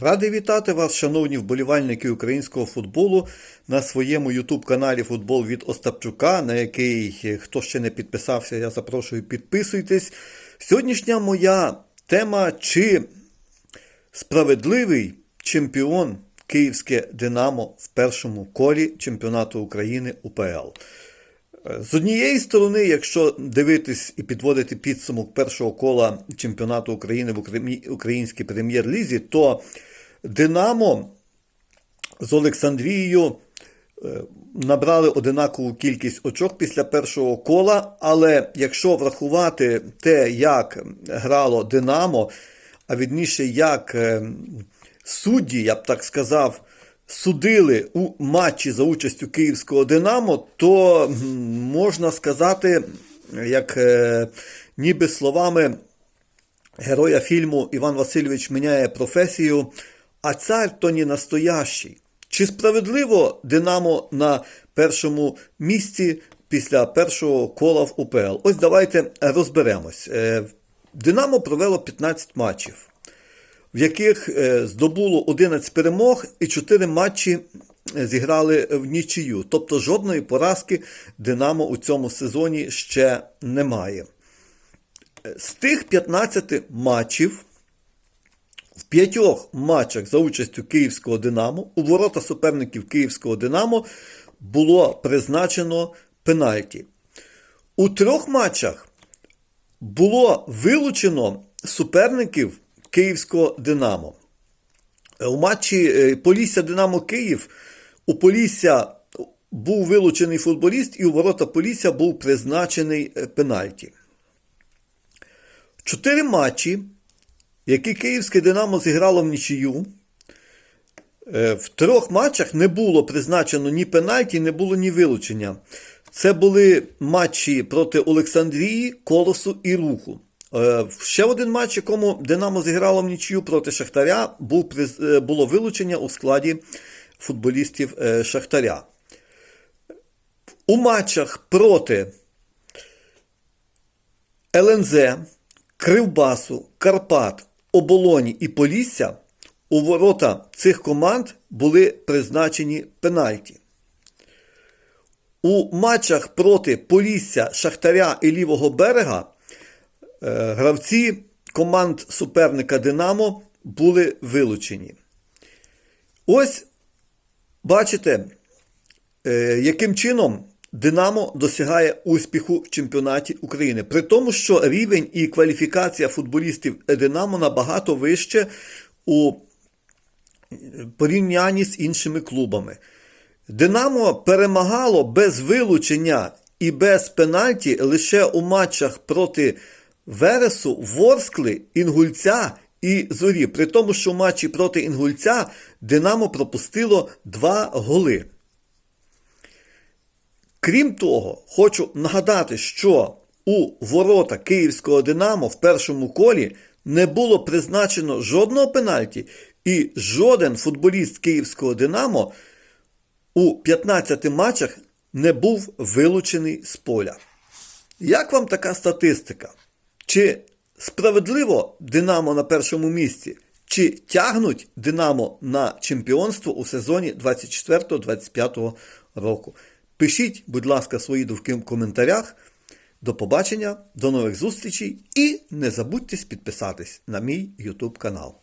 Радий вітати вас, шановні вболівальники українського футболу, на своєму YouTube-каналі Футбол від Остапчука, на який, е, хто ще не підписався, я запрошую, підписуйтесь. Сьогоднішня моя тема: чи справедливий чемпіон Київське Динамо в першому колі чемпіонату України УПЛ. З однієї сторони, якщо дивитись і підводити підсумок першого кола чемпіонату України в Украї- українській прем'єр-лізі, то Динамо з Олександрією е, набрали одинакову кількість очок після першого кола. Але якщо врахувати те, як грало Динамо, а відніше, як е, судді, я б так сказав, судили у матчі за участю київського Динамо, то можна сказати, як е, ніби словами героя фільму Іван Васильович міняє професію, а цар то не настоящий. Чи справедливо Динамо на першому місці після першого кола в УПЛ? Ось давайте розберемось. Е, Динамо провело 15 матчів в яких е, здобуло 11 перемог і 4 матчі е, зіграли в нічию. Тобто жодної поразки Динамо у цьому сезоні ще немає. Е, З тих 15 матчів в п'ятьох матчах за участю Київського Динамо у ворота суперників Київського Динамо було призначено пенальті. У трьох матчах було вилучено суперників Київського Динамо. У матчі е, Полісся Динамо Київ у Полісся був вилучений футболіст, і у ворота Полісся був призначений е, пенальті. Чотири матчі, які Київське Динамо зіграло в нічию. е, В трьох матчах не було призначено ні пенальті, не було ні вилучення. Це були матчі проти Олександрії, Колосу і Руху. Е, Ще один матч, якому Динамо зіграло в нічию проти Шахтаря, був, е, було вилучення у складі футболістів е, Шахтаря. У матчах проти ЛНЗ, Кривбасу, Карпат, Оболоні і Полісся у ворота цих команд були призначені пенальті. У матчах проти Полісся, Шахтаря і Лівого берега гравці команд суперника Динамо були вилучені. Ось бачите, е, яким чином Динамо досягає успіху в чемпіонаті України. При тому, що рівень і кваліфікація футболістів Динамо набагато вище у порівнянні з іншими клубами. Динамо перемагало без вилучення і без пенальті лише у матчах проти Вересу, Ворскли, Інгульця і Зорі. При тому, що в матчі проти Інгульця Динамо пропустило два голи. Крім того, хочу нагадати, що у ворота Київського Динамо в першому колі не було призначено жодного пенальті, і жоден футболіст Київського Динамо у 15 матчах не був вилучений з поля. Як вам така статистика? Чи справедливо Динамо на першому місці? Чи тягнуть Динамо на чемпіонство у сезоні 24-25 року? Пишіть, будь ласка, свої думки в коментарях. До побачення, до нових зустрічей і не забудьте підписатись на мій YouTube канал.